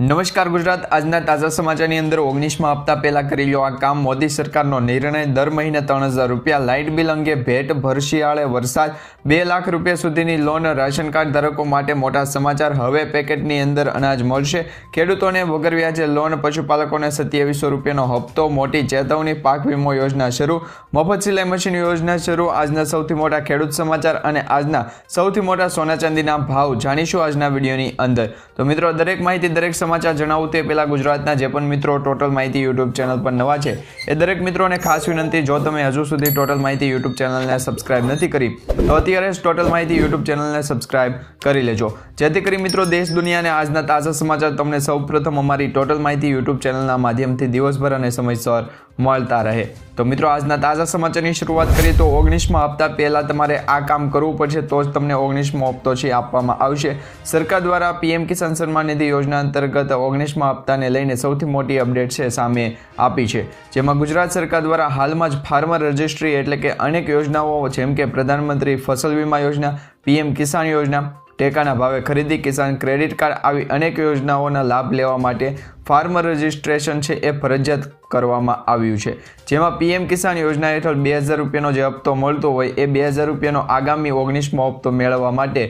નમસ્કાર ગુજરાત. આજના તાજા સમાચારની અંદર ઓગણીસમાં હપ્તા પહેલાં કરી આ કામ મોદી સરકારનો નિર્ણય. દર મહિને ત્રણ હજાર રૂપિયા લાઇટ બિલ અંગે ભેટ ભરશિયાળે વરસાદ. બે લાખ રૂપિયા સુધીની લોન રાશન કાર્ડ ધારકો માટે મોટા સમાચાર હવે પેકેટની અંદર અનાજ મળશે. ખેડૂતોને વગર વ્યાજે લોન, પશુપાલકોને સત્યાવીસો રૂપિયાનો હપ્તો, મોટી ચેતવણી, પાક વીમો યોજના શરૂ. મફત સિલાઈ મશીન યોજના શરૂ. આજના સૌથી મોટા ખેડૂત સમાચાર અને આજના સૌથી મોટા સોના ચાંદીના ભાવ જાણીશું આજના વિડીયોની અંદર. તો મિત્રો, દરેક માહિતી દરેક સમાચાર જણાવું તે પહેલાં ગુજરાતના જે પણ મિત્રો ટોટલ માહિતી યુટ્યુબ ચેનલ પર નવા છે, એ દરેક મિત્રોને ખાસ વિનંતી, જો તમે હજુ સુધી ટોટલ માહિતી યુટ્યુબ ચેનલને સબસ્ક્રાઇબ નથી કરી, તો અત્યારે જ ટોટલ માહિતી યુટ્યુબ ચેનલને સબસ્ક્રાઇબ કરી લેજો. જેથી કરી મિત્રો દેશ દુનિયાને આજના તાજા સમાચાર તમને સૌપ્રથમ અમારી ટોટલ માહિતી યુટ્યુબ ચેનલના માધ્યમથી દિવસભર અને સમયસર મળતા રહે. તો મિત્રો, આજના તાજા સમાચારની શરૂઆત કરીએ તો ઓગણીસમાં હપ્તા પહેલાં તમારે આ કામ કરવું પડશે તો જ તમને ઓગણીસમો હપ્તો છે આપવામાં આવશે. સરકાર દ્વારા પીએમ કિસાન સન્માન નિધિ યોજના અંતર્ગત ઓગણીસમાં હપ્તાને લઈને સૌથી મોટી અપડેટ છે સામે આપી છે. જેમાં ગુજરાત સરકાર દ્વારા હાલમાં જ ફાર્મર રજિસ્ટ્રી એટલે કે અનેક યોજનાઓ જેમ કે પ્રધાનમંત્રી ફસલ વીમા યોજના, પીએમ કિસાન યોજના ટેકાના ભાવે ખરીદી કિસાન ક્રેડિટ કાર્ડ આવી અનેક યોજનાઓના લાભ લેવા માટે ફાર્મર રજિસ્ટ્રેશન છે એ ફરજિયાત કરવામાં આવ્યું છે. જેમાં પીએમ કિસાન યોજના હેઠળ બે હજાર રૂપિયાનો જે હપ્તો મળતો હોય એ બે હજાર રૂપિયાનો આગામી ઓગણીસમો હપ્તો મેળવવા માટે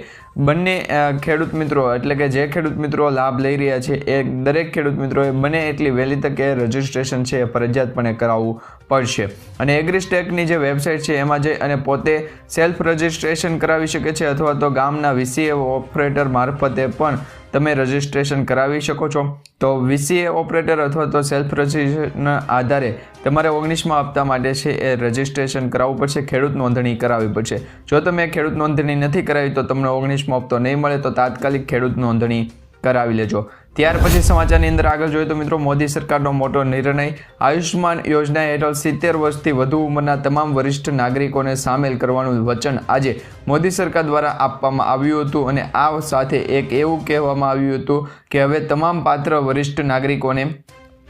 બંને ખેડૂત મિત્રો, એટલે કે જે ખેડૂત મિત્રો લાભ લઈ રહ્યા છે, એ દરેક ખેડૂત મિત્રોએ બને એટલી વહેલી તકે રજિસ્ટ્રેશન છે એ ફરજિયાતપણે કરાવવું પડશે. અને એગ્રીસ્ટેકની જે વેબસાઇટ છે, એમાં જઈ અને પોતે સેલ્ફ રજિસ્ટ્રેશન કરાવી શકે છે, અથવા તો ગામના વીસીએ ઓપરેટર મારફતે પણ તમે રજિસ્ટ્રેશન કરાવી શકો છો. તો વીસીએ ઓપરેટર અથવા તો સેલ્ફ રજિસ્ટ્રેશનના આધારે તમારે ઓગણીસમાં હપ્તા માટે છે એ રજિસ્ટ્રેશન કરાવવું પડશે, ખેડૂત નોંધણી કરાવવી પડશે. જો તમે ખેડૂત નોંધણી નથી કરાવી, તો તમને ઓગણીસમાં હપ્તો નહીં મળે, તો તાત્કાલિક ખેડૂત નોંધણી કરાવી લેજો. ત્યાર પછી સમાચારની અંદર આગળ જોઈએ તો મિત્રો, મોદી સરકારનો મોટો નિર્ણય આયુષ્માન યોજના હેઠળ સિત્તેર વર્ષથી વધુ ઉંમરના તમામ વરિષ્ઠ નાગરિકોને સામેલ કરવાનું વચન આજે મોદી સરકાર દ્વારા આપવામાં આવ્યું હતું અને આ સાથે એક એવું કહેવામાં આવ્યું હતું કે હવે તમામ પાત્ર વરિષ્ઠ નાગરિકોને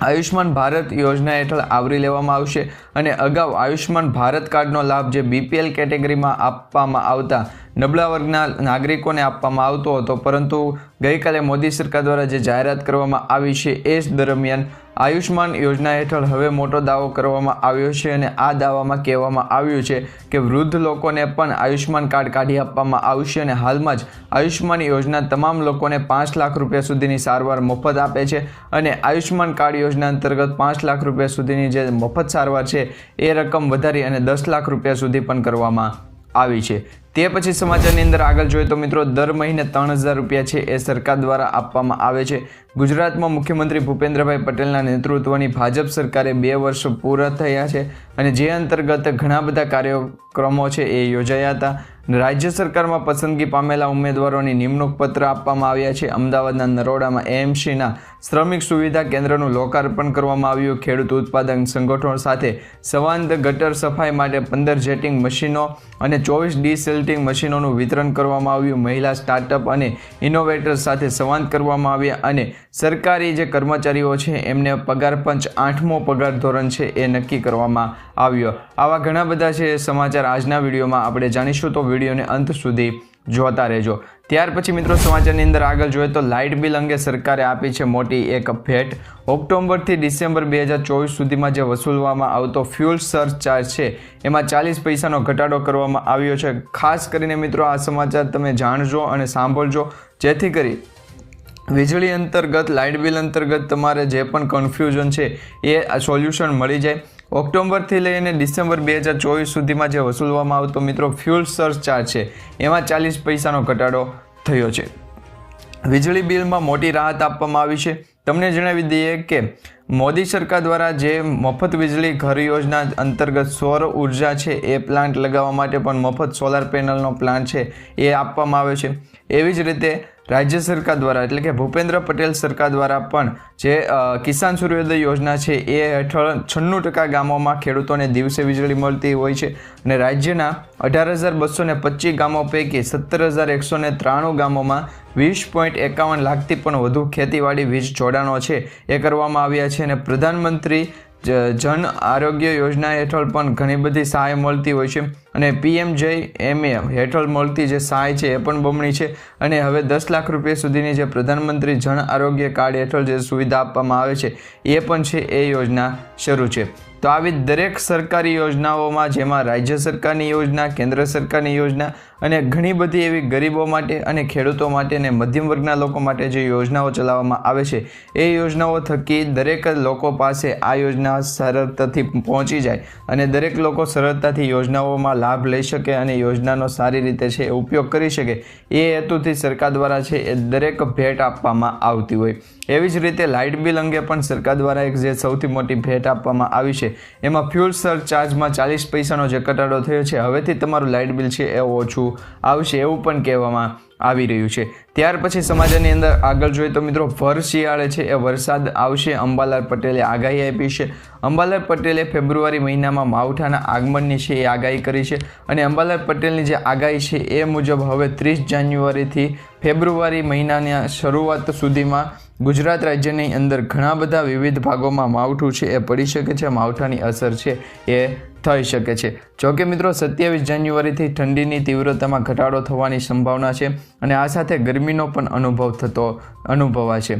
આયુષ્માન ભારત યોજના હેઠળ આવરી લેવામાં આવશે અને અગાઉ આયુષ્માન ભારત કાર્ડનો લાભ જે બીપીએલ કેટેગરીમાં આપવામાં આવતા નબળા વર્ગના નાગરિકોને આપવામાં આવતો હતો. પરંતુ ગઈકાલે મોદી સરકાર દ્વારા જે જાહેરાત કરવામાં આવી છે એ જ દરમિયાન આયુષ્માન યોજના હેઠળ હવે મોટો દાવો કરવામાં આવ્યો છે અને આ દાવામાં કહેવામાં આવ્યું છે કે વૃદ્ધ લોકોને પણ આયુષ્માન કાર્ડ કાઢી આપવામાં આવશે અને હાલમાં જ આયુષ્માન યોજના તમામ લોકોને પાંચ લાખ રૂપિયા સુધીની સારવાર મફત આપે છે અને આયુષ્માન કાર્ડ યોજના અંતર્ગત પાંચ લાખ રૂપિયા સુધીની જે મફત સારવાર છે એ રકમ વધારી અને દસ લાખ રૂપિયા સુધી પણ કરવામાં આવી છે. તે પછી સમાચારની અંદર આગળ જોઈએ તો મિત્રો દર મહિને ત્રણ હજાર રૂપિયા છે એ સરકાર દ્વારા આપવામાં આવે છે. ગુજરાતમાં મુખ્યમંત્રી ભૂપેન્દ્રભાઈ પટેલના નેતૃત્વની ભાજપ સરકારે બે વર્ષ પૂરા થયા છે અને જે અંતર્ગત ઘણા બધા કાર્યક્રમો છે એ યોજાયા હતા. રાજ્ય સરકારમાં પસંદગી પામેલા ઉમેદવારોની નિમણૂક પત્ર આપવામાં આવ્યા છે. અમદાવાદના નરોડામાં એએમસીના શ્રમિક સુવિધા કેન્દ્રનું લોકાર્પણ કરવામાં આવ્યું. ખેડૂત ઉત્પાદન સંગઠનો સાથે સવાંત ગટર સફાઈ માટે પંદર જેટિંગ મશીનો અને ચોવીસ ડીસેલ્ટિંગ મશીનોનું વિતરણ કરવામાં આવ્યું. મહિલા સ્ટાર્ટઅપ અને ઇનોવેટર્સ સાથે સંવાદ કરવામાં આવ્યા અને સરકારી જે કર્મચારીઓ છે, એમને પગાર પંચ આઠમો પગાર ધોરણ છે એ નક્કી કરવામાં આવ્યો. આવા ઘણા બધા છે સમાચાર આજના વિડીયોમાં આપણે જાણીશું. તો વિડીયોને અંત સુધી જોતા રહેજો. ત્યાર પછી મિત્રો સમાચારની અંદર આગળ જોઈએ તો લાઇટ બિલ અંગે સરકારે આપી છે મોટી એક ભેટ. ઓક્ટોબરથી ડિસેમ્બર બે હજાર ચોવીસ સુધીમાં જે વસૂલવામાં આવતો ફ્યુલ સરચાર્જ છે, એમાં ચાલીસ પૈસાનો ઘટાડો કરવામાં આવ્યો છે. ખાસ કરીને મિત્રો આ સમાચાર તમે જાણજો અને સાંભળજો. જેથી કરી વીજળી અંતર્ગત, લાઇટ બિલ અંતર્ગત તમારે જે પણ કન્ફ્યુઝન છે, એ સોલ્યુશન મળી જાય. ઓક્ટોબરથી લઈને ડિસેમ્બર બે હજાર ચોવીસ સુધીમાં જે વસૂલવામાં આવતો મિત્રો ફ્યુલ સરચાર્જ છે, એમાં ચાલીસ પૈસાનો ઘટાડો થયો છે. વીજળી બિલમાં મોટી રાહત આપવામાં આવી છે. તમને જણાવી દઈએ કે મોદી સરકાર દ્વારા જે મફત વીજળી ઘર યોજના અંતર્ગત સૌર ઊર્જા છે, એ પ્લાન્ટ લગાવવા માટે પણ મફત સોલાર પેનલનો પ્લાન્ટ છે, એ આપવામાં આવે છે. એવી જ રીતે રાજ્ય સરકાર દ્વારા, એટલે કે ભૂપેન્દ્ર પટેલ સરકાર દ્વારા પણ જે કિસાન સૂર્યોદય યોજના છે, એ હેઠળ છન્નું ટકા ગામોમાં ખેડૂતોને દિવસે વીજળી મળતી હોય છે અને રાજ્યના અઢાર હજાર બસો ને પચીસ ગામો પૈકી સત્તર હજાર એકસો ને ત્રાણું ગામોમાં વીસ પોઈન્ટ એકાવન લાખથી પણ વધુ ખેતીવાડી વીજ જોડાણો છે, એ કરવામાં આવ્યા છે અને પ્રધાનમંત્રી જન આરોગ્ય યોજના હેઠળ પણ ઘણી બધી સહાય મળતી હોય છે અને પીએમ જય એમએ હેઠળ મળતી જે સહાય છે એ પણ બમણી છે અને હવે દસ લાખ રૂપિયા સુધીની જે પ્રધાનમંત્રી જન આરોગ્ય કાર્ડ હેઠળ જે સુવિધા આપવામાં આવે છે એ પણ છે એ યોજના શરૂ છે. તો આવી દરેક સરકારી યોજનાઓમાં જેમાં રાજ્ય સરકારની યોજના, કેન્દ્ર સરકારની યોજના અને ઘણી બધી એવી ગરીબો માટે અને ખેડૂતો માટે અને મધ્યમ વર્ગના લોકો માટે જે યોજનાઓ ચલાવવામાં આવે છે, એ યોજનાઓ થકી દરેક લોકો પાસે આ યોજના સરળતાથી પહોંચી જાય અને દરેક લોકો સરળતાથી યોજનાઓમાં લાભ લઈ શકે અને યોજનાનો સારી રીતે છે એ ઉપયોગ કરી શકે. એ હેતુથી સરકાર દ્વારા છે એ દરેક ભેટ આપવામાં આવતી હોય. એવી જ રીતે લાઇટ બિલ અંગે પણ સરકાર દ્વારા એક જે સૌથી મોટી ભેટ આપવામાં આવી છે, એમાં ફ્યુલ સરચાર્જમાં ચાલીસ પૈસાનો જે ઘટાડો થયો છે, હવેથી તમારું લાઇટ બિલ છે એ ઓછું આવશે એવું પણ કહેવામાં આવી રહ્યું છે. ત્યાર પછી સમાચારની અંદર આગળ જોઈએ તો મિત્રો ભર શિયાળે છે એ વરસાદ આવશે. અંબાલાલ પટેલે આગાહી આપી છે. અંબાલાલ પટેલે ફેબ્રુઆરી મહિનામાં માવઠાના આગમનની છે એ આગાહી કરી છે અને અંબાલાલ પટેલની જે આગાહી છે એ મુજબ હવે ત્રીસ જાન્યુઆરીથી ફેબ્રુઆરી મહિનાની શરૂઆત સુધીમાં ગુજરાત રાજ્યની અંદર ઘણા બધા વિવિધ ભાગોમાં માવઠું છે, એ પડી શકે છે, માવઠાની અસર છે, એ થઈ શકે છે. જોકે મિત્રો, સત્યાવીસ જાન્યુઆરીથી ઠંડીની તીવ્રતામાં ઘટાડો થવાની સંભાવના છે અને આ સાથે ગરમીનો પણ અનુભવ થતો અનુભવાશે.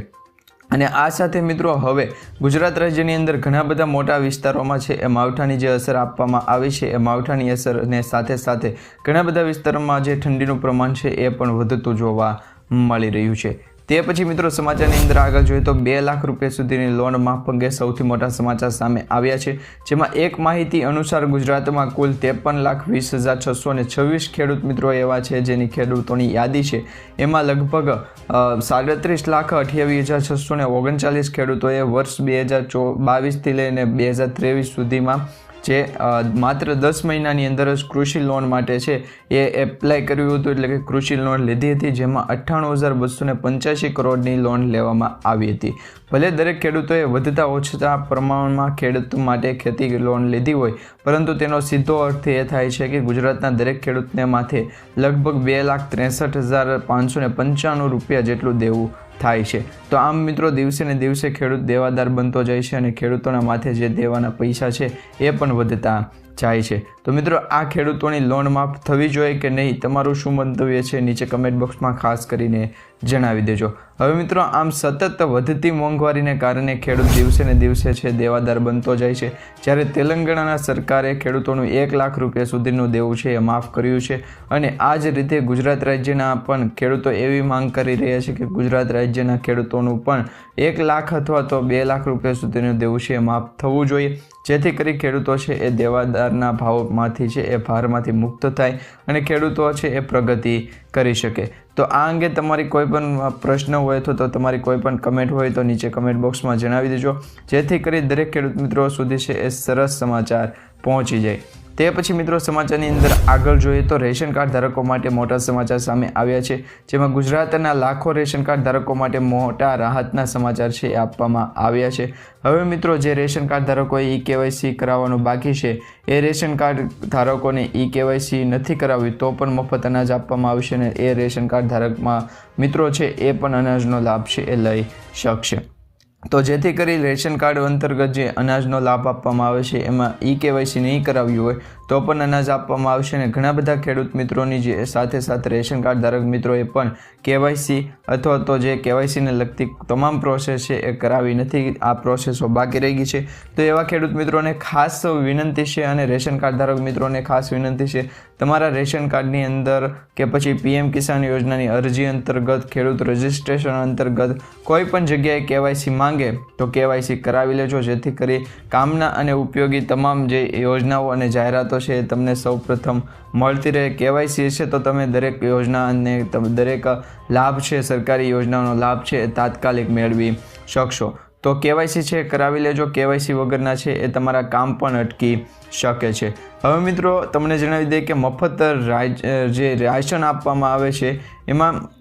અને આ સાથે મિત્રો, હવે ગુજરાત રાજ્યની અંદર ઘણા બધા મોટા વિસ્તારોમાં છે, એ માવઠાની જે અસર આપવામાં આવી છે, એ માવઠાની અસરને સાથે સાથે ઘણા બધા વિસ્તારોમાં જે ઠંડીનું પ્રમાણ છે, એ પણ વધતું જોવા મળી રહ્યું છે. તે પછી મિત્રો સમાચારની અંદર આગળ જોઈએ તો બે લાખ રૂપિયા સુધીની લોન માફ અંગે સૌથી મોટા સમાચાર સામે આવ્યા છે, જેમાં એક માહિતી અનુસાર ગુજરાતમાં કુલ ત્રેપન લાખ વીસ હજાર છસો ને છવ્વીસ ખેડૂત મિત્રો એવા છે જેની ખેડૂતોની યાદી છે. એમાં લગભગ સાડત્રીસ લાખ અઠ્યાવીસ હજાર છસો ને ઓગણચાલીસ ખેડૂતોએ વર્ષ બે હજાર ચો, બાવીસથી લઈને બે હજાર ત્રેવીસ સુધીમાં જે માત્ર દસ મહિનાની અંદર જ કૃષિ લોન માટે છે, એ એપ્લાય કર્યું હતું એટલે કે કૃષિ લોન લીધી હતી, જેમાં અઠ્ઠાણું હજાર બસો પંચ્યાસી કરોડની લોન લેવામાં આવી હતી. ભલે દરેક ખેડૂતોએ વધતા ઓછતા પ્રમાણમાં ખેડૂત માટે ખેતી લોન લીધી હોય, પરંતુ તેનો સીધો અર્થ એ થાય છે કે ગુજરાતના દરેક ખેડૂતને માથે લગભગ બે લાખ ત્રેસઠ હજાર પાંચસો પંચાણું રૂપિયા જેટલું દેવું થાય છે. તો આમ મિત્રો દિવસે ને દિવસે ખેડૂત દેવાદાર બનતો જાય છે અને ખેડૂતોના માથે જે દેવાના પૈસા છે એ પણ વધતા જાય છે. તો મિત્રો, આ ખેડૂતોની લોન માફ થવી જોઈએ કે નહીં, તમારું શું મંતવ્ય છે નીચે કમેન્ટ બોક્સમાં ખાસ કરીને જણાવી દેજો. હવે મિત્રો, આમ સતત વધતી મોંઘવારીને કારણે ખેડૂત દિવસે ને દિવસે છે દેવાદાર બનતો જાય છે. જ્યારે તેલંગાણાના સરકારે ખેડૂતોનું એક લાખ રૂપિયા સુધીનું દેવું છે એ માફ કર્યું છે. અને આ જ રીતે ગુજરાત રાજ્યના પણ ખેડૂતો એવી માંગ કરી રહ્યા છે કે ગુજરાત રાજ્યના ખેડૂતોનું પણ એક લાખ અથવા તો બે લાખ રૂપિયા સુધીનું દેવું છે એ માફ થવું જોઈએ. જેથી કરી ખેડૂતો છે એ દેવાદારના ભાવમાંથી છે એ ભારમાંથી મુક્ત થાય અને ખેડૂતો છે એ પ્રગતિ કરી શકે. તો આ અંગે તમારી કોઈ પણ પ્રશ્ન હોય તો તમારી કોઈ પણ કમેન્ટ હોય તો નીચે કમેન્ટ બોક્સમાં જણાવી દેજો. જેથી કરી દરેક ખેડૂત મિત્રો સુધી છે એ સરસ સમાચાર પહોંચી જાય. તે પછી મિત્રો સમાચારની અંદર આગળ જોઈએ તો રેશન કાર્ડ ધારકો માટે મોટા સમાચાર સામે આવ્યા છે, જેમાં ગુજરાતના લાખો રેશન કાર્ડ ધારકો માટે મોટા રાહતના સમાચાર છે આપવામાં આવ્યા છે. હવે મિત્રો જે રેશન કાર્ડ ધારકોએ ઈ કેવાયસી કરાવવાનું બાકી છે, એ રેશન કાર્ડ ધારકોને ઈ કેવાયસી નથી કરાવ્યું તો પણ મફત અનાજ આપવામાં આવશે અને એ રેશન કાર્ડ ધારકમાં મિત્રો છે એ પણ અનાજનો લાભ છે એ લઈ શકશે. તો જેથી કરી રેશન કાર્ડ અંતર્ગત જે અનાજનો લાભ આપવામાં આવે છે, એમાં ઈ કેવાયસી નહીં કરાવ્યું હોય તો પણ અનાજ આપવામાં આવશે અને ઘણા બધા ખેડૂત મિત્રોની જે સાથે સાથે રેશન કાર્ડ ધારક મિત્રોએ પણ કેવાયસી અથવા તો જે કેવાયસીને લગતી તમામ પ્રોસેસ છે એ કરાવી નથી. આ પ્રોસેસો બાકી રહી ગઈ છે. તો એવા ખેડૂત મિત્રોને ખાસ વિનંતી છે અને રેશન કાર્ડ ધારક મિત્રોને ખાસ વિનંતી છે. તમારા રેશન કાર્ડની અંદર કે પછી પીએમ કિસાન યોજનાની અરજી અંતર્ગત, ખેડૂત રજિસ્ટ્રેશન અંતર્ગત કોઈ પણ જગ્યાએ કેવાયસી માંગે તો કેવાયસી કરાવી લેજો. જેથી કરી કામના અને ઉપયોગી તમામ જે યોજનાઓ અને જાહેરાતો છે, તમને સૌપ્રથમ મળતી રહે. કેવાયસી હશે તો તમે દરેક યોજના અને દરેક લાભ છે, સરકારી યોજનાનો લાભ છે એ તાત્કાલિક મેળવી શકશો. તો કેવાયસી છે કરાવી લેજો. કેવાયસી વગરના છે એ તમારા કામ પણ અટકી શકે છે. હવે મિત્રો, તમને જણાવી દઈએ કે મફત રાય, જે રાશન આપવામાં આવે છે, એમાં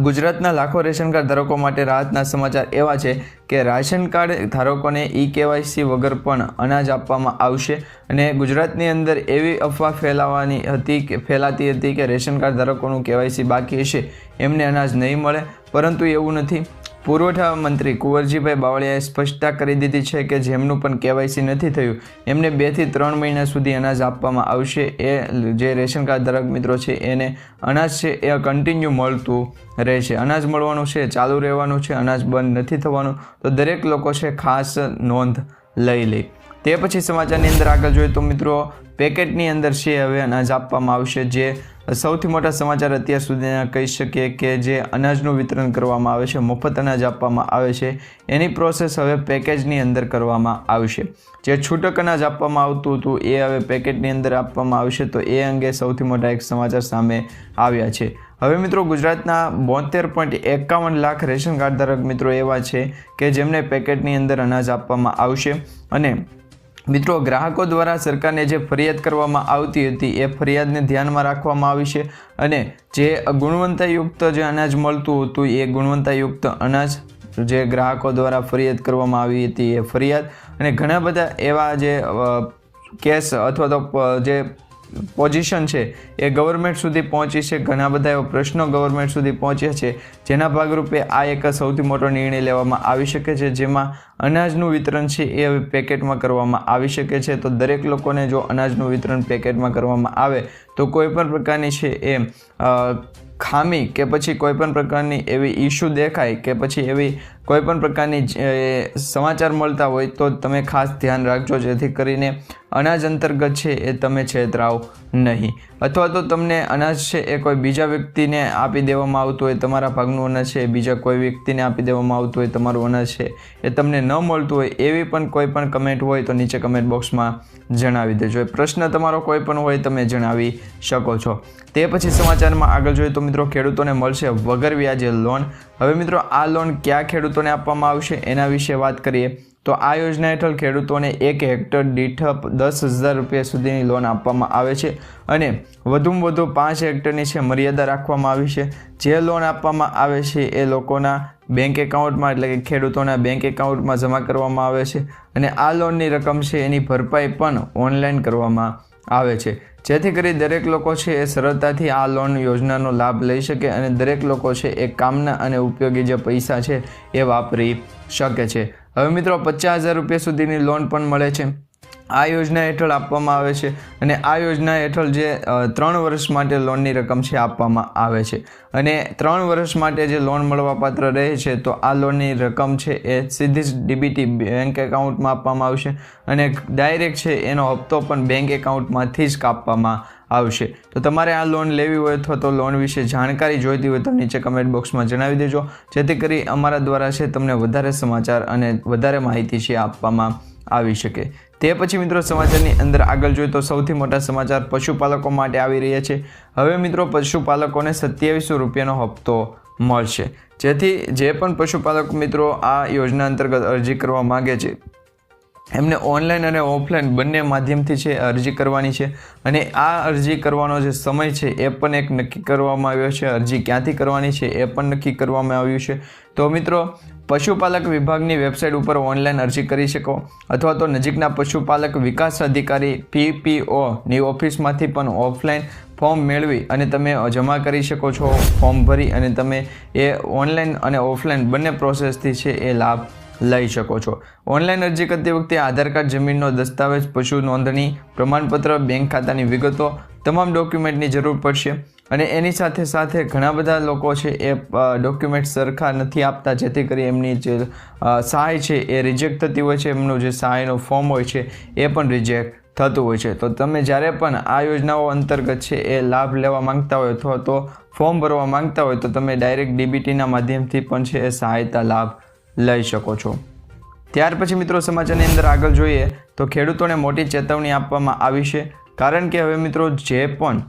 ગુજરાતના લાખો રેશન કાર્ડ ધારકો માટે રાહતના સમાચાર એવા છે કે રાશન કાર્ડ ધારકોને ઈ કેવાયસી વગર પણ અનાજ આપવામાં આવશે અને ગુજરાતની અંદર એવી અફવા ફેલાવાની હતી કે, ફેલાતી હતી કે રેશન કાર્ડ ધારકોનું કેવાયસી બાકી હશે, એમને અનાજ નહીં મળે, પરંતુ એવું નથી. પુરવઠા મંત્રી કુંવરજીભાઈ બાવળિયાએ સ્પષ્ટતા કરી દીધી છે કે જેમનું પણ કેવાયસી નથી થયું, એમને બેથી ત્રણ મહિના સુધી અનાજ આપવામાં આવશે. એ જે રેશન કાર્ડ ધારક મિત્રો છે, એને અનાજ છે, એ કન્ટિન્યુ મળતું રહેશે. અનાજ મળવાનું છે, ચાલુ રહેવાનું છે, અનાજ બંધ નથી થવાનું. તો દરેક લોકો છે, ખાસ નોંધ લઈ લે. તે પછી સમાચારની અંદર આગળ જોઈએ તો મિત્રો, પેકેટની અંદર છે હવે અનાજ આપવામાં આવશે, જે સૌથી મોટા સમાચાર અત્યાર સુધીના કહી શકીએ કે જે અનાજનું વિતરણ કરવામાં આવે છે, મફત અનાજ આપવામાં આવે છે. એની પ્રોસેસ હવે પેકેજની અંદર કરવામાં આવશે. જે છૂટક અનાજ આપવામાં આવતું હતું, એ હવે પેકેટની અંદર આપવામાં આવશે, તો એ અંગે સૌથી મોટા એક સમાચાર સામે આવ્યા છે. હવે મિત્રો, ગુજરાતના બોતેર પોઈન્ટ એકાવન લાખ રેશન કાર્ડ ધારક મિત્રો એવા છે કે જેમને પેકેટની અંદર અનાજ આપવામાં આવશે. અને મિત્રો, ગ્રાહકો દ્વારા સરકારને જે ફરિયાદ કરવામાં આવતી હતી, એ ફરિયાદને ધ્યાનમાં રાખવામાં આવી છે અને જે ગુણવત્તાયુક્ત જે અનાજ મળતું હતું, એ ગુણવત્તાયુક્ત અનાજ જે ગ્રાહકો દ્વારા ફરિયાદ કરવામાં આવી હતી, એ ફરિયાદ અને ઘણા બધા એવા જે કેસ અથવા તો જે પોઝિશન છે. એ ગવર્મેન્ટ સુધી પહોંચી છે. ઘણા બધા એવા પ્રશ્નો ગવર્મેન્ટ સુધી પહોંચ્યા છે. જેના ભાગરૂપે આ એક સૌથી મોટો નિર્ણય લેવામાં આવી શકે છે. જેમાં અનાજનું વિતરણ છે એ હવે પેકેટમાં કરવામાં આવી શકે છે. તો દરેક લોકોને જો અનાજનું વિતરણ પેકેટમાં કરવામાં આવે, તો કોઈ પણ પ્રકારની છે એ ખામી કે પછી કોઈ પણ પ્રકારની એવી ઇશ્યુ દેખાય કે પછી એવી કોઈ પણ પ્રકારની સમાચાર મળતા હોય તો તમે ખાસ ધ્યાન રાખજો, જેથી કરીને અનાજ અંતર્ગત છે એ તમે છેતરાવ નહીં. અથવા તો તમને અનાજ છે એ કોઈ બીજા વ્યક્તિને આપી દેવામાં આવતું હોય, તમારા ભાગનું અનાજ છે એ બીજા કોઈ વ્યક્તિને આપી દેવામાં આવતું હોય, તમારું અનાજ છે એ તમને ન મળતું હોય, એવી પણ કોઈ પણ કમેન્ટ હોય તો નીચે કમેન્ટ બોક્સમાં જણાવી દેજો. પ્રશ્ન તમારો કોઈ પણ હોય તમે જણાવી શકો છો. તે પછી સમાચારમાં આગળ જોઈએ તો મિત્રો ખેડૂતોને મળશે વગર વ્યાજે લોન હવે મિત્રો આ લોન કયા ખેડૂતોને આપવામાં આવશે. એના વિશે વાત કરીએ તો આ યોજના હેઠળ ખેડૂતોને એક હેક્ટર દીઠ દસ હજાર રૂપિયા સુધીની લોન આપવામાં આવે છે અને વધુમાં વધુ પાંચ હેક્ટરની છે મર્યાદા રાખવામાં આવી છે. જે લોન આપવામાં આવે છે એ લોકોના બેંક એકાઉન્ટમાં એટલે કે ખેડૂતોના બેંક એકાઉન્ટમાં જમા કરવામાં આવે છે અને આ લોનની રકમ છે એની ભરપાઈ પણ ઓનલાઈન કરવામાં આવે છે. જેથી કરી દરેક લોકો છે એ સરળતાથી આ લોન યોજનાનો લાભ લઈ શકે અને દરેક લોકો છે એ કામના અને ઉપયોગી જે પૈસા છે એ વાપરી શકે છે. હવે મિત્રો પચાસ હજાર રૂપિયા સુધીની લોન પણ મળે છે. આ યોજના હેઠળ આપવામાં આવે છે અને આ યોજના હેઠળ જે ત્રણ વર્ષ માટે લોનની રકમ છે આપવામાં આવે છે. અને ત્રણ વર્ષ માટે જે લોન મળવાપાત્ર રહે છે તો આ લોનની રકમ છે એ સીધી જ ડીબીટી બેંક એકાઉન્ટમાં આપવામાં આવશે અને ડાયરેક્ટ છે એનો હપ્તો પણ બેંક એકાઉન્ટમાંથી જ કાપવામાં આવશે. તો તમારે આ લોન લેવી હોય અથવા તો લોન વિશે જાણકારી જોઈતી હોય તો નીચે કમેન્ટ બોક્સમાં જણાવી દેજો. જેથી કરી અમારા દ્વારા છે તમને વધારે સમાચાર અને વધારે માહિતી છે આપવામાં આવી શકે. તે પછી મિત્રો સમાચારની અંદર આગળ જોઈએ તો સૌથી મોટા સમાચાર પશુપાલકો માટે આવી રહ્યા છે. હવે મિત્રો પશુપાલકોને સત્યાવીસો રૂપિયાનો હપ્તો મળશે. જેથી જે પણ પશુપાલક મિત્રો આ યોજના અંતર્ગત અરજી કરવા માગે છે એમને ઓનલાઈન અને ઓફલાઈન બંને માધ્યમથી છે, અરજી કરવાની છે. અને આ અરજી કરવાનો જે સમય છે, એ પણ એક નક્કી કરવામાં આવ્યો છે. અરજી ક્યાંથી કરવાની છે, એ પણ નક્કી કરવામાં આવ્યું છે. તો મિત્રો, પશુપાલક વિભાગની વેબસાઇટ ઉપર ઓનલાઈન અરજી કરી શકો અથવા તો નજીકના પશુપાલક વિકાસ અધિકારી પીપીઓની ઓફિસમાંથી પણ ઓફલાઈન ફોર્મ મેળવી અને તમે જમા કરી શકો છો ફોર્મ ભરી અને તમે એ ઓનલાઈન અને ઓફલાઈન બંને પ્રોસેસથી છે, એ લાભ લઈ શકો છો. ઓનલાઈન અરજી કરતી વખતે આધાર કાર્ડ, જમીનનો દસ્તાવેજ, પશુ નોંધણી, પ્રમાણપત્ર, બેંક ખાતાની વિગતો તમામ ડોક્યુમેન્ટની જરૂર પડશે. અને એની સાથે સાથે ઘણા બધા લોકો છે એ ડોક્યુમેન્ટ સરખા નથી આપતા, જેથી કરી એમની જે સહાય છે એ રિજેક્ટ થતી હોય છે. એમનું જે સહાયનું ફોર્મ હોય છે એ પણ રિજેક્ટ થતું હોય છે. તો તમે જ્યારે પણ આ યોજનાઓ અંતર્ગત છે એ લાભ લેવા માંગતા હોય અથવા તો ફોર્મ ભરવા માંગતા હોય તો તમે ડાયરેક્ટ ડીબીટીના માધ્યમથી પણ છે એ સહાયતા લાભ લઈ શકો છો. ત્યાર પછી મિત્રો સમાચારની અંદર આગળ જોઈએ તો ખેડૂતોને મોટી ચેતવણી આપવામાં આવી છે. કારણ કે હવે મિત્રો જે પણ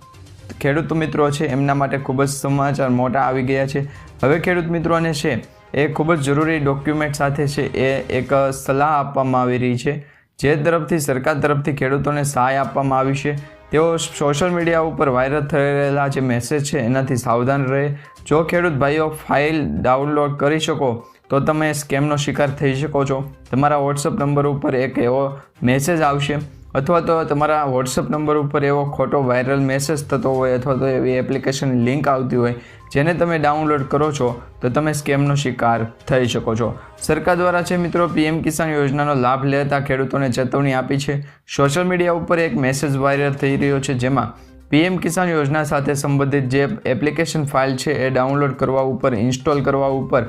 ખેડૂત મિત્રો છે એમના માટે ખૂબ જ સમાચાર મોટા આવી ગયા છે. હવે ખેડૂત મિત્રોને છે એ ખૂબ જ જરૂરી ડોક્યુમેન્ટ સાથે છે એ એક સલાહ આપવામાં આવી રહી છે. જે તરફથી સરકાર તરફથી ખેડૂતોને સહાય આપવામાં આવી છે. તેઓ સોશિયલ મીડિયા ઉપર વાયરલ થઈ રહેલા જે મેસેજ છે એનાથી સાવધાન રહે. જો ખેડૂત ભાઈઓ ફાઇલ ડાઉનલોડ કરી શકો તો તમે સ્કેમનો શિકાર થઈ શકો છો. તમારા વોટ્સઅપ નંબર ઉપર એક એવો મેસેજ આવશે અથવા તો તમારા વોટ્સઅપ નંબર ઉપર એવો ખોટો વાયરલ મેસેજ થતો હોય અથવા તો એવી એપ્લિકેશનની લિંક આવતી હોય જેને તમે ડાઉનલોડ કરો છો, તો તમે સ્કેમનો શિકાર થઈ શકો છો. સરકાર દ્વારા છે મિત્રો પીએમ કિસાન યોજનાનો લાભ લેતા ખેડૂતોને ચેતવણી આપી છે. સોશિયલ મીડિયા ઉપર એક મેસેજ વાયરલ થઈ રહ્યો છે જેમાં પીએમ કિસાન યોજના સાથે સંબંધિત જે એપ્લિકેશન ફાઇલ છે એ ડાઉનલોડ કરવા ઉપર ઇન્સ્ટોલ કરવા ઉપર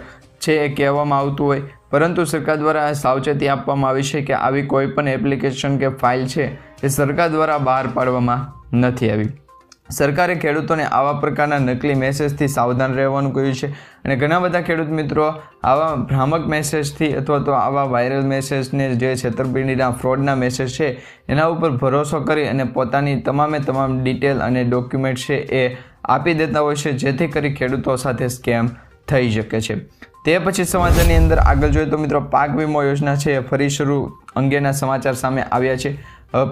છે એ કહેવામાં આવતું હોય. પરંતુ સરકાર દ્વારા સાવચેતી આપવામાં આવી છે કે આવી કોઈ પણ એપ્લિકેશન કે ફાઇલ છે એ સરકાર દ્વારા બહાર પાડવામાં નથી આવી. સરકારે ખેડૂતોને આવા પ્રકારના નકલી મેસેજથી સાવધાન રહેવાનું કહ્યું છે અને ઘણા બધા ખેડૂત મિત્રો આવા ભ્રામક મેસેજથી અથવા તો આવા વાયરલ મેસેજને જે છેતરપિંડીના, ફ્રોડના મેસેજ છે, એના ઉપર ભરોસો કરી અને પોતાની તમામે તમામ ડિટેલ અને ડોક્યુમેન્ટ છે એ આપી દેતા હોય છે, જેથી કરી ખેડૂતો સાથે સ્કેમ થઈ શકે છે. તે પછી સમાચારની અંદર આગળ જોઈએ તો મિત્રો પાક વીમો યોજના છે ફરી શરૂ અંગેના સમાચાર સામે આવ્યા છે.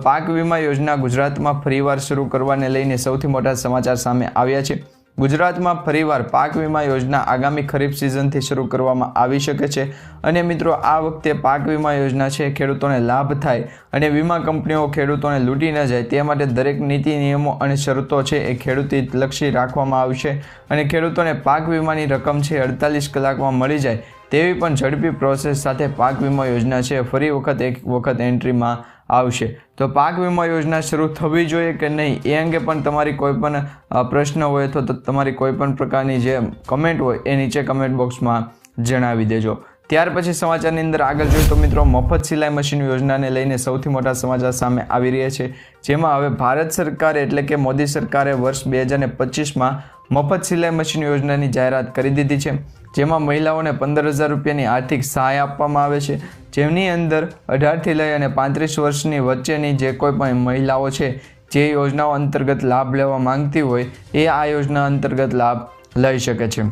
પાક વીમા યોજના ગુજરાતમાં ફરીવાર શરૂ કરવાને લઈને સૌથી મોટા સમાચાર સામે આવ્યા છે. ગુજરાતમાં ફરીવાર પાક વીમા યોજના આગામી ખરીફ સિઝનથી શરૂ કરવામાં આવી શકે છે. અને મિત્રો, આ વખતે પાક વીમા યોજના છે, ખેડૂતોને લાભ થાય અને વીમા કંપનીઓ ખેડૂતોને લૂંટી ન જાય. તે માટે દરેક નીતિ, નિયમો અને શરતો છે એ ખેડૂત લક્ષી રાખવામાં આવશે અને ખેડૂતોને પાક વીમાની રકમ છે અડતાલીસ કલાકમાં મળી જાય તેવી પણ ઝડપી પ્રોસેસ સાથે પાક વીમા યોજના છે. ફરી વખત એક વખત એન્ટ્રીમાં આવશે. તો પાક વીમા યોજના શરૂ થવી જોઈએ કે નહીં? એ અંગે પણ તમારી કોઈ પણ પ્રશ્ન હોય અથવા તો તમારી કોઈ પણ પ્રકારની જે કમેન્ટ હોય એ નીચે કમેન્ટ બોક્સમાં જણાવી દેજો. ત્યાર પછી સમાચારની અંદર આગળ જોઈએ તો મિત્રો મફત સિલાઈ મશીન યોજનાને લઈને સૌથી મોટા સમાચાર સામે આવી રહ્યા છે. જેમાં હવે ભારત સરકાર એટલે કે મોદી સરકારે વર્ષ બે હજાર પચીસમાં મફત સિલાઈ મશીન યોજનાની જાહેરાત કરી દીધી છે. જેમાં મહિલાઓને પંદર હજાર રૂપિયાની આર્થિક સહાય આપવામાં આવે છે. જેમની અંદર અઢારથી લઈ અને પાંત્રીસ વર્ષની વચ્ચેની જે કોઈ પણ મહિલાઓ છે, જે યોજનાઓ અંતર્ગત લાભ લેવા માંગતી હોય, એ આ યોજના અંતર્ગત લાભ લઈ શકે છે.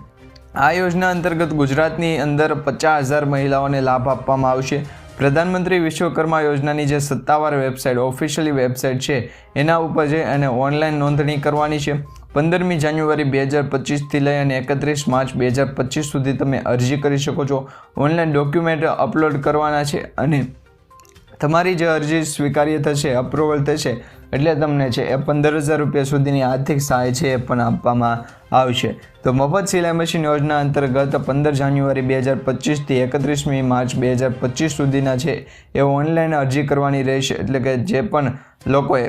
આ યોજના અંતર્ગત ગુજરાતની અંદર પચાસ હજાર મહિલાઓને લાભ આપવામાં આવશે. પ્રધાનમંત્રી વિશ્વકર્મા યોજનાની જે સત્તાવાર વેબસાઇટ, ઓફિશિયલી વેબસાઇટ છે, એના ઉપર જઈ અને ઓનલાઈન નોંધણી કરવાની છે. પંદરમી જાન્યુઆરી બે હજાર પચીસથી લઈ અને એકત્રીસ માર્ચ બે હજાર પચીસ સુધી તમે અરજી કરી શકો છો. ઓનલાઈન ડોક્યુમેન્ટ અપલોડ કરવાના છે અને તમારી જે અરજી સ્વીકાર્ય થશે અપ્રુવલ થશે, એટલે તમને છે એ પંદર હજાર રૂપિયા સુધીની આર્થિક સહાય છે એ પણ આપવામાં આવશે. તો મફત સિલાઈ મશીન યોજના અંતર્ગત પંદર જાન્યુઆરી બે હજાર પચીસથી એકત્રીસમી માર્ચ બે હજાર પચીસ સુધીના છે. એ ઓનલાઈન અરજી કરવાની રહેશે, એટલે કે જે પણ લોકોએ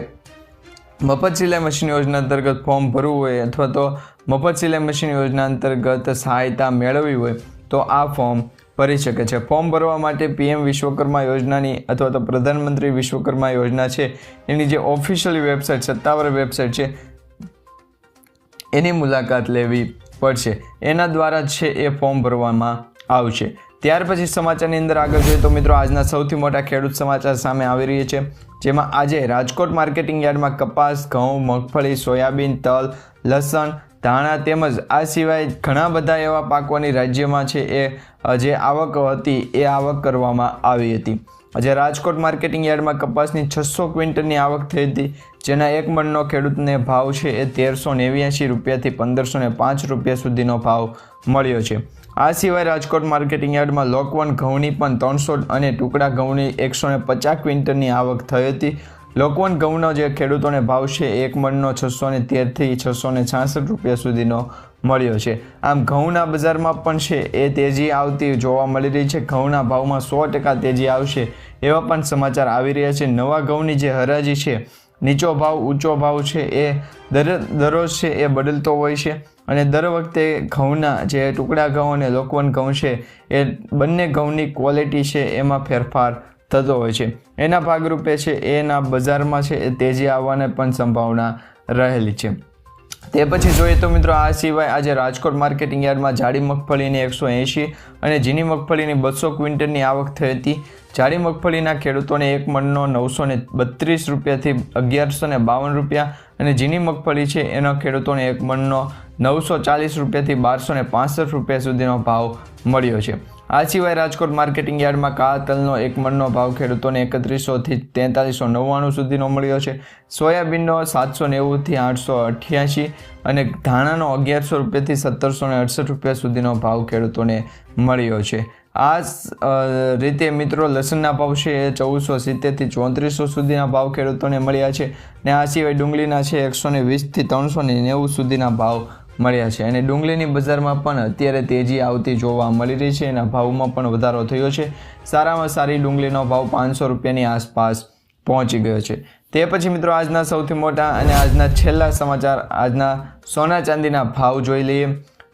મફત સિલાઈ મશીન યોજના અંતર્ગત ફોર્મ ભરવું હોય અથવા તો મફત સિલાઈ મશીન યોજના અંતર્ગત સહાયતા મેળવવી હોય, તો આ ફોર્મ ભરી શકે છે. ફોર્મ ભરવા માટે પીએમ વિશ્વકર્મા યોજનાની અથવા તો પ્રધાનમંત્રી વિશ્વકર્મા યોજના છે. એની જે ઓફિશિયલ વેબસાઇટ, સત્તાવાર વેબસાઇટ છે, એની મુલાકાત લેવી પડશે. એના દ્વારા છે એ ફોર્મ ભરવામાં આવશે. ત્યાર પછી સમાચારની અંદર આગળ જોઈએ તો મિત્રો આજના સૌથી મોટા ખેડૂત સમાચાર સામે આવી રહ્યા છે, જેમાં આજે રાજકોટ માર્કેટિંગ યાર્ડમાં કપાસ, ઘઉં, મગફળી, સોયાબીન, તલ, લસણ, ધાણા તેમજ આ સિવાય ઘણા બધા એવા પાકોની રાજ્યમાં છે એ જે આવક હતી એ આવક કરવામાં આવી હતી. આજે રાજકોટ માર્કેટિંગ યાર્ડમાં કપાસની છસો ક્વિન્ટલની આવક થઈ હતી, જેના એક મણનો ખેડૂતને ભાવ છે એ તેરસો નેવ્યાસી રૂપિયાથી પંદરસો પાંચ રૂપિયા સુધીનો ભાવ મળ્યો છે. આ સિવાય રાજકોટ માર્કેટિંગ યાર્ડમાં લોકવન ઘઉંની પણ ત્રણસો અને ટુકડા ઘઉંની એકસો ને પચાસ ક્વિન્ટલની આવક થઈ હતી. લોકવન ઘઉંનો જે ખેડૂતોને ભાવ છે એક મણનો છસો ને તેરથી છસો ને છાસઠ રૂપિયા સુધીનો મળ્યો છે. આમ ઘઉંના બજારમાં પણ છે એ તેજી આવતી જોવા મળી રહી છે. ઘઉંના ભાવમાં સો ટકા તેજી આવશે એવા પણ સમાચાર આવી રહ્યા છે. નવા ઘઉંની જે હરાજી છે, નીચો ભાવ, ઊંચો ભાવ છે એ દર, દરરોજ છે એ બદલતો હોય છે. અને દર વખતે ઘઉંના જે ટુકડા ઘઉં અને લોકવન ઘઉં છે, એ બંને ઘઉંની ક્વોલિટી છે, એમાં ફેરફાર થતો હોય છે. એના ભાગરૂપે છે એના બજારમાં છે, એ તેજી આવવાની પણ સંભાવના રહેલી છે. તે પછી જોઈએ તો મિત્રો, આ સિવાય આજે રાજકોટ માર્કેટિંગ યાર્ડમાં જાડી મગફળીની એકસો એંશી અને ઝીણી મગફળીની બસો ક્વિન્ટલની આવક થઈ હતી. જાડી મગફળીના ખેડૂતોને એક મણનો નવસો ને બત્રીસ રૂપિયાથી અગિયારસો ને બાવન રૂપિયા અને ઝીણી મગફળી છે, એના ખેડૂતોને એક મણનો નવસો ચાલીસ રૂપિયાથી બારસો ને પાસઠ રૂપિયા સુધીનો ભાવ મળ્યો છે. આ સિવાય રાજકોટ માર્કેટિંગ યાર્ડમાં કાળા તલનો એક મણનો ભાવ ખેડૂતોને એકત્રીસોથી તેતાલીસો નવ્વાણું સુધીનો મળ્યો છે. સોયાબીનનો સાતસો નેવુંથી આઠસો અઠ્યાસી અને ધાણાનો અગિયારસો રૂપિયાથી સત્તરસો અડસઠ રૂપિયા સુધીનો ભાવ ખેડૂતોને મળ્યો છે. આ રીતે મિત્રો લસણના ભાવ છે એ ચૌદસો સિત્તેરથી ચોત્રીસો સુધીના ભાવ ખેડૂતોને મળ્યા છે. ને આ સિવાય ડુંગળીના છે એકસો ને વીસથી ત્રણસો નેવું સુધીના ભાવ મળ્યા છે. અને ડુંગળીની બજારમાં પણ અત્યારે તેજી આવતી જોવા મળી રહી છે એના ભાવમાં પણ વધારો થયો છે. સારામાં સારી ડુંગળીનો ભાવ પાંચસો રૂપિયાની આસપાસ પહોંચી ગયો છે. તે પછી મિત્રો આજના સૌથી મોટા અને આજના છેલ્લા સમાચાર, આજના સોના ચાંદીના ભાવ જોઈ લઈએ.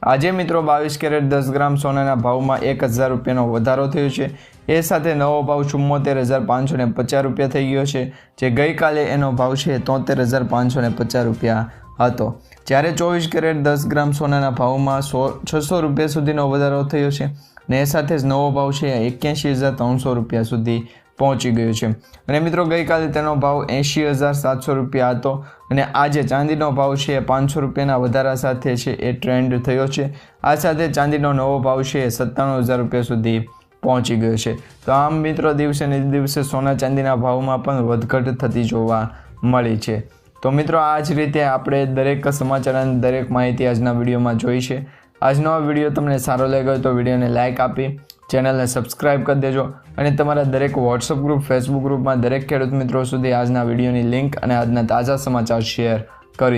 આજે મિત્રો બાવીસ કેરેટ દસ ગ્રામ સોનાના ભાવમાં એક હજાર રૂપિયાનો વધારો થયો છે. એ સાથે નવો ભાવ ચુમ્મોતેર હજાર પાંચસો ને પચાસ રૂપિયા થઈ ગયો છે. જે ગઈકાલે એનો ભાવ છે તોતેર હજાર પાંચસો ને પચાસ રૂપિયા હતો. જ્યારે ચોવીસ કેરેટ દસ ગ્રામ સોનાના ભાવમાં સો, છસો રૂપિયા સુધીનો વધારો થયો છે ને એ સાથે જ નવો ભાવ છે એક્યાસી હજાર ત્રણસો રૂપિયા સુધી પહોંચી ગયો છે. અને મિત્રો, ગઈકાલે તેનો ભાવ એંશી હજાર સાતસો રૂપિયા હતો અને આજે ચાંદીનો ભાવ છે પાંચસો રૂપિયાના વધારા સાથે છે એ ટ્રેન્ડ થયો છે. આ સાથે ચાંદીનો નવો ભાવ છે એ સત્તાણું હજાર રૂપિયા સુધી પહોંચી ગયો છે. તો આમ મિત્રો, દિવસે ને દિવસે સોના ચાંદીના ભાવમાં પણ વધઘટ થતી જોવા મળી છે. તો મિત્રો, આ જ રીતે આપણે દરેક સમાચાર અને દરેક માહિતી આજના વિડીયોમાં જોઈ છે. આજનો આ વીડિયો તમને સારો લાગ્યો તો વિડીયોને લાઇક આપી, ચેનલને સબસ્ક્રાઇબ કરી દેજો અને તમારા દરેક વોટ્સઅપ ગ્રુપ ફેસબુક ગ્રુપમાં દરેક ખેડૂત મિત્રો સુધી આજના વિડીયોની લિંક અને આજના તાજા સમાચાર શેર કરી